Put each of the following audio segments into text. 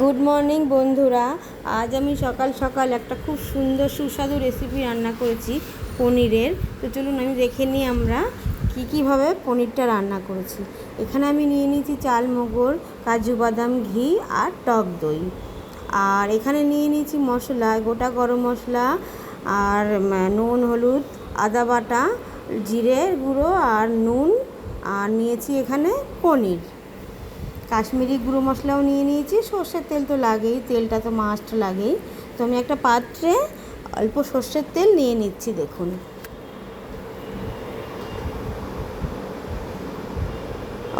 Good morning বন্ধুরা। আজ আমি সকাল সকাল একটা খুব সুন্দর সুস্বাদু রেসিপি রান্না করেছি পনিরের। তো চলুন আমি দেখে নিই আমরা কী কীভাবে পনিরটা রান্না করেছি। এখানে আমি নিয়ে নিয়েছি চাল মগর, কাজু বাদাম, ঘি আর টক দই। আর এখানে নিয়ে নিয়েছি মশলা, গোটা গরম মশলা আর নুন, হলুদ, আদা বাটা জিরে গুঁড়ো আর নুন। আর নিয়েছি এখানে পনির। কাশ্মীরি গুঁড়ো মশলাও নিয়ে নিয়েছি, সর্ষের তেল তো লাগেই, তেলটা তো মাস্ট লাগেই। তো আমি একটা পাত্রে অল্প সর্ষের তেল নিয়ে নিচ্ছি, দেখুন।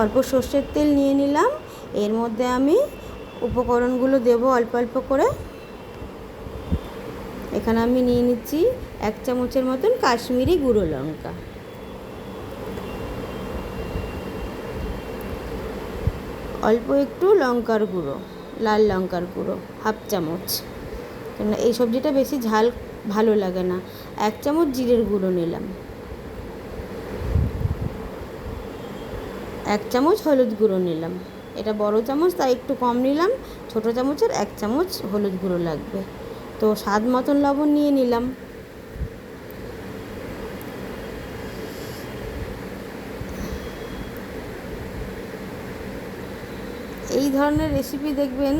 অল্প সর্ষের তেল নিয়ে নিলাম, এর মধ্যে আমি উপকরণগুলো দেব অল্প অল্প করে। এখানে আমি নিয়ে নিচ্ছি এক চামচের মতন কাশ্মীরি গুঁড়ো লঙ্কা। অল্প একটু লঙ্কার গুঁড়ো, লাল লঙ্কার গুঁড়ো, হাফ চামচ। কেননা এই সবজিটা বেশি ঝাল ভালো লাগে না। এক চামচ জিরের গুঁড়ো নিলাম। এক চামচ হলুদ গুঁড়ো নিলাম। এটা বড় চামচ, তাই একটু কম নিলাম। ছোট চামচের এক চামচ হলুদ গুঁড়ো লাগবে। তো স্বাদ মতন লবণ নিয়ে নিলাম এই ধরনের রেসিপি দেখবেন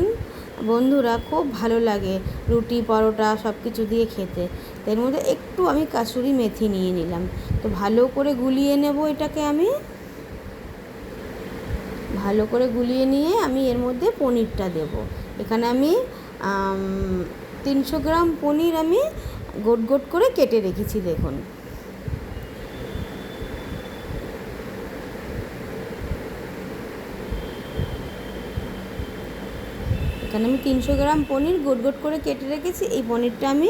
বন্ধুরা খুব ভালো লাগে। রুটি, পরোটা সব কিছু দিয়ে খেতে। এর মধ্যে একটু আমি কাসুরি মেথি নিয়ে নিলাম। তো ভালো করে গুলিয়ে নেব এটাকে আমি। ভালো করে গুলিয়ে নিয়ে আমি এর মধ্যে পনিরটা দেব। এখানে আমি, তিনশো গ্রাম পনির আমি গোট গোট করে কেটে রেখেছি, দেখুন। এখানে আমি তিনশো গ্রাম পনির গোট গোট করে কেটে রেখেছি। এই পনিরটা আমি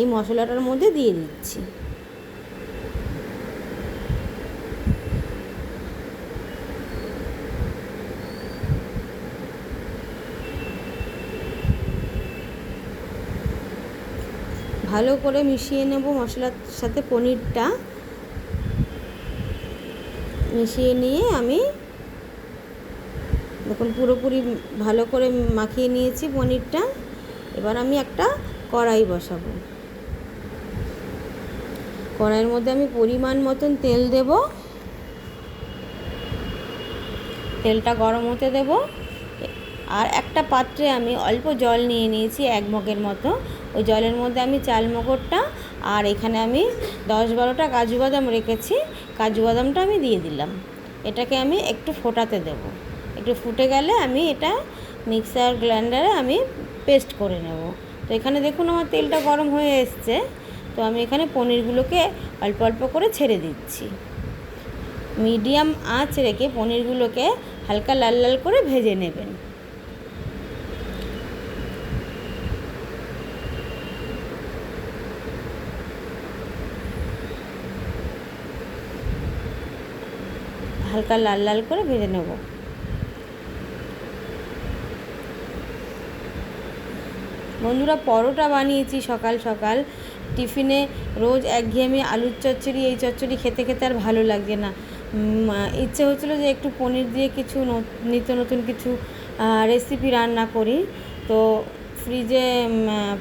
এই মশলাটার মধ্যে দিয়ে দিচ্ছি। ভালো করে মিশিয়ে নেব মশলার সাথে পনিরটা। মিশিয়ে নিয়ে আমি দেখুন, পুরোপুরি ভালো করে মাখিয়ে নিয়েছি পনিরটা। এবার আমি একটা কড়াই বসাবো। কড়াইয়ের মধ্যে আমি পরিমাণ মতন তেল দেব। তেলটা গরম হতে দেব। আর একটা পাত্রে আমি অল্প জল নিয়ে নিয়েছি, এক মগের মতো। ওই জলের মধ্যে আমি চাল মগরটা আর এখানে আমি দশ বারোটা কাজু বাদাম রেখেছি। কাজু বাদামটা আমি দিয়ে দিলাম। এটাকে আমি একটু ফোটাতে দেবো। একটু ফুটে গেলে আমি এটা মিক্সার গ্রাইন্ডারে আমি পেস্ট করে নেব। তো এখানে দেখুন আমার তেলটা গরম হয়ে এসছে। তো আমি এখানে পনিরগুলোকে অল্প অল্প করে ছেড়ে দিচ্ছি। মিডিয়াম আঁচ রেখে পনিরগুলোকে হালকা লাল লাল করে ভেজে নেবেন। হালকা লাল লাল করে ভেজে নেব। বন্ধুরা, পরোটা বানিয়েছি সকাল সকাল। টিফিনে রোজ একঘেয়েমি আলুর চচ্চড়ি, এই চচ্চড়ি খেতে খেতে আর ভালো লাগে না। ইচ্ছে হচ্ছিল যে একটু পনির দিয়ে কিছু নিত্য নতুন কিছু রেসিপি রান্না করি। তো ফ্রিজে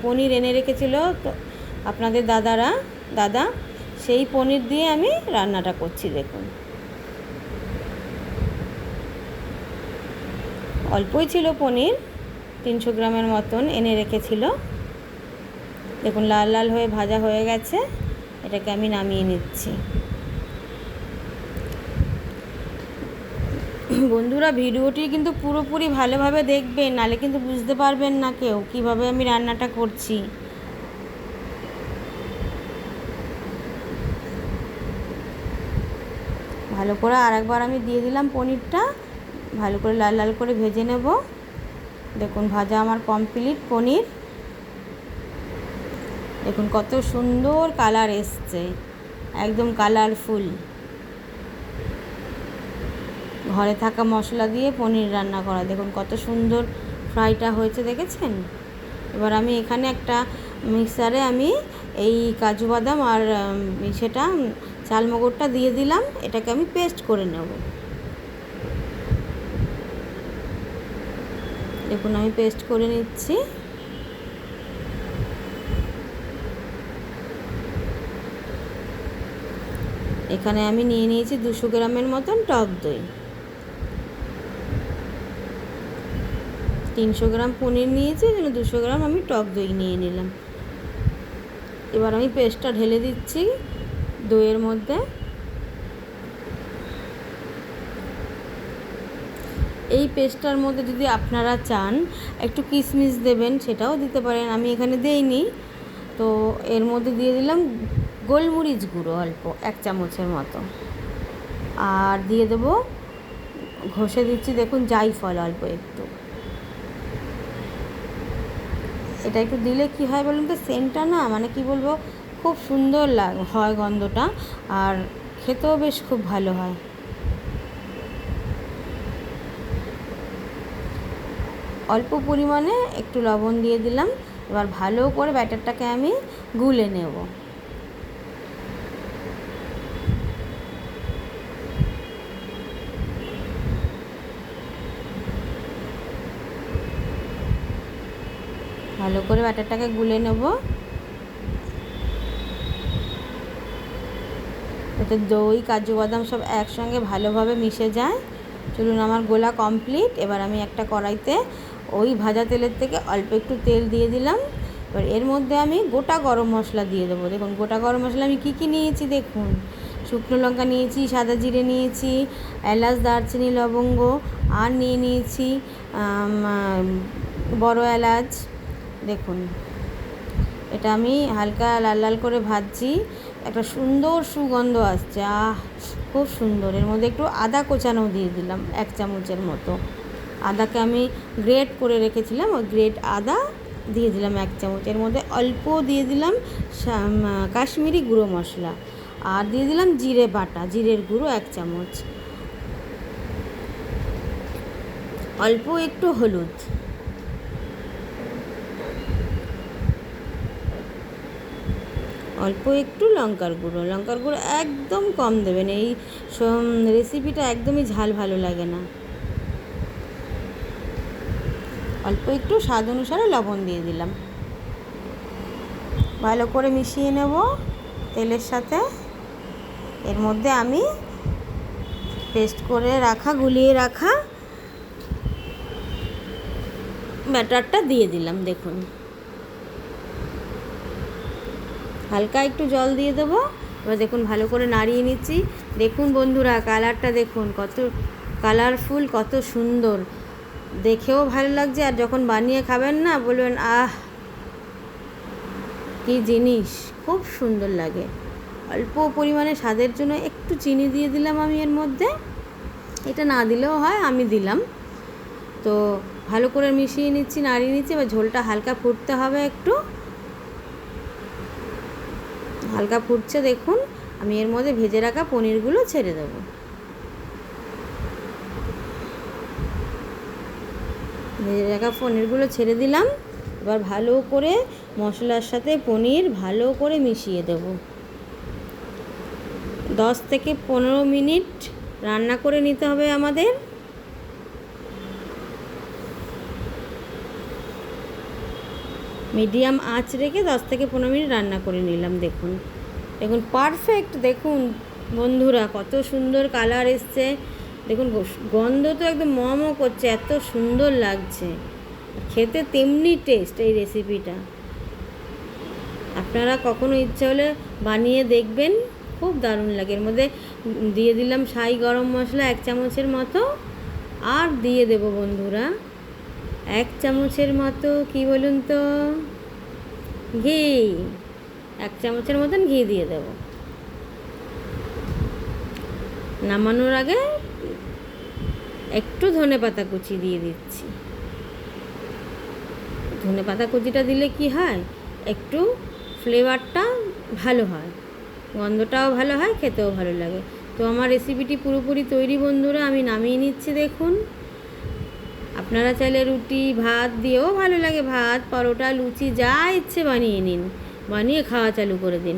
পনির এনে রেখেছিল তো আপনাদের দাদারা, দাদা, সেই পনির দিয়ে আমি রান্নাটা করছি, দেখুন। অল্পই ছিল পনির তিনশো গ্রামের মতন এনে রেখেছিল। দেখুন, লাল লাল হয়ে ভাজা হয়ে গেছে। এটাকে আমি নামিয়ে নিচ্ছি। বন্ধুরা, ভিডিওটি কিন্তু পুরোপুরি ভালোভাবে দেখবেন, নালে কিন্তু বুঝতে পারবেন না কেউ কীভাবে আমি রান্নাটা করছি। ভালো করে আরেকবার আমি দিয়ে দিলাম পনিরটা। ভালো করে লাল লাল করে ভেজে নেব। দেখুন, ভাজা আমার কমপ্লিট পনির। দেখুন, কত সুন্দর কালার এসছে। একদম কালারফুল ঘরে থাকা মশলা দিয়ে পনির রান্না করা। দেখুন, কত সুন্দর ফ্রাইটা হয়েছে, দেখেছেন? এবার আমি এখানে একটা মিক্সারে আমি এই কাজু বাদাম আর সেটা চালমগরটা দিয়ে দিলাম। এটাকে আমি পেস্ট করে নেব। দেখুন, আমি পেস্ট করে নিচ্ছি। এখানে আমি নিয়ে নিয়েছি দুশো গ্রামের মতন টক দই। তিনশো গ্রাম পনির নিয়েছি জন্য দুশো গ্রাম আমি টক দই নিয়ে নিলাম। এবার আমি পেস্টটা ঢেলে দিচ্ছি দইয়ের মধ্যে। এই পেস্টটার মধ্যে যদি আপনারা চান, একটু কিশমিশ দেবেন, সেটাও দিতে পারেন। আমি এখানে দেইনি। তো এর মধ্যে দিয়ে দিলাম গোলমরিচ গুঁড়ো অল্প, এক চামচের মতো। আর দিয়ে দেবো, ঘষে দিচ্ছি, দেখুন জাইফল অল্প একটু। এটা একটু দিলে কি হয় বলুন তো, সেন্টটা না মানে কি বলব, খুব সুন্দর লাগ, হয় গন্ধটা, আর খেতেও বেশ খুব ভালো হয়। অল্প পরিমাণে একটু লবণ দিয়ে দিলাম। এবার ভালো করে ব্যাটারটাকে আমি গুলে নেব। ভালো করে ব্যাটারটাকে গুলে নেব। এতে দই, কাজু, বাদাম সব একসঙ্গে ভালোভাবে মিশে যায়। চলুন আমার গোলা কমপ্লিট এবার আমি একটা কড়াইতে ওই ভাজা তেলের থেকে অল্প একটু তেল দিয়ে দিলাম। এবার এর মধ্যে আমি গোটা গরম মশলা দিয়ে দেবো। দেখুন, গোটা গরম মশলা আমি কী কী নিয়েছি দেখুন। শুকনো লঙ্কা নিয়েছি, সাদা জিরে নিয়েছি, এলাচ, দারচিনি, লবঙ্গ, আর নিয়ে নিয়েছি বড় এলাচ। দেখুন, এটা আমি হালকা লাল লাল করে ভাজছি। একটা সুন্দর সুগন্ধ আসছে, আহ, খুব সুন্দর। এর মধ্যে একটু আদা কোচানো দিয়ে দিলাম, এক চামচের মতো। আদাকে আমি গ্রেট করে রেখেছিলাম ওই গ্রেট আদা দিয়ে দিলাম এক চামচ। এর মধ্যে অল্প দিয়ে দিলাম কাশ্মীরি গুঁড়ো মশলা আর দিয়ে দিলাম জিরে বাটা, জিরের গুঁড়ো এক চামচ। অল্প একটু হলুদ। অল্প একটু লঙ্কার গুঁড়ো। লঙ্কার গুঁড়ো একদম কম দেবেন। এই রেসিপিটা একদমই ঝাল ভালো লাগে না। অল্প একটু স্বাদ অনুসারে লবণ দিয়ে দিলাম। ভালো করে মিশিয়ে নেব তেলের সাথে। এর মধ্যে আমি পেস্ট করে রাখা, গুলিয়ে রাখা ব্যাটারটা দিয়ে দিলাম, দেখুন। হালকা একটু জল দিয়ে দেবো। এবার দেখুন, ভালো করে নাড়িয়ে নিচ্ছি। দেখুন বন্ধুরা, কালারটা দেখুন, কত কালারফুল কত সুন্দর। দেখেও ভালো লাগছে, আর যখন বানিয়ে খাবেন না, বলবেন, আহ, কি জিনিস, খুব সুন্দর লাগে। অল্প পরিমাণে স্বাদের জন্য একটু চিনি দিয়ে দিলাম আমি এর মধ্যে। এটা না দিলেও হয়, আমি দিলাম। তো ভালো করে মিশিয়ে নিচ্ছি, নাড়িয়ে নিচ্ছি, এবার ঝোলটা হালকা ফুটতে হবে একটু। হালকা ফুটছে দেখুন, আমি এর মধ্যে ভেজে রাখা পনিরগুলো ছেড়ে দেবো। ভেজে রাখা পনিরগুলো ছেড়ে দিলাম, এবার ভালো করে মশলার সাথে পনির ভালো করে মিশিয়ে দেব। দশ থেকে পনেরো মিনিট রান্না করে নিতে হবে আমাদের। মিডিয়াম আঁচ রেখে দশ থেকে পনেরো মিনিট রান্না করে নিলাম, দেখুন। দেখুন পারফেক্ট দেখুন। বন্ধুরা, কত সুন্দর কালার এসছে। দেখুন গন্ধ তো একদম মম করছে, এত সুন্দর লাগছে। খেতে তেমনি টেস্ট এই রেসিপিটা আপনারা কখনো ইচ্ছে হলে বানিয়ে দেখবেন, খুব দারুণ লাগে। এর মধ্যে দিয়ে দিলাম সাই গরম মশলা এক চামচের মতো, আর দিয়ে দেব বন্ধুরা। এক চামচের মতো কি বলুন তো? ঘি। এক চামচের মতন ঘি দিয়ে দেব। নামানোর আগে একটু ধনে পাতা কুচি দিয়ে দিচ্ছি। ধনে পাতা কুচিটা দিলে কি হয়? একটু ফ্লেভারটা ভালো হয়। গন্ধটাও ভালো হয়, খেতেও ভালো লাগে। তো আমার রেসিপিটি পুরোপুরি তৈরি বন্ধুরা, আমি নামিয়ে নিচ্ছি দেখুন। আপনারা চাইলে রুটি, ভাত দিয়েও ভালো লাগে। ভাত, পরোটা, লুচি, যা ইচ্ছে বানিয়ে নিন। বানিয়ে খাওয়া চালু করে দিন।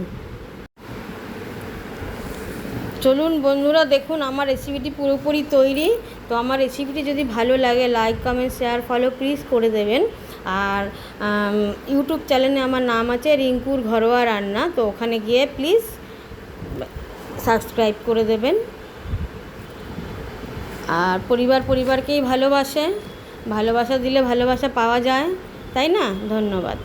চলুন বন্ধুরা, দেখুন আমার রেসিপিটি পুরোপুরি তৈরি। তো আমার রেসিপিটি যদি ভালো লাগে like comment share follow please করে দেবেন। আর ইউটিউব চ্যানেলে আমার নাম আছে রিঙ্কুর ঘরোয়া রান্না। তো ওখানে গিয়ে প্লিজ সাবস্ক্রাইব করে দেবেন। আর পরিবার পরিবারকেই ভালোবাসে। ভালোবাসা দিলে ভালোবাসা পাওয়া যায় তাই না? ধন্যবাদ।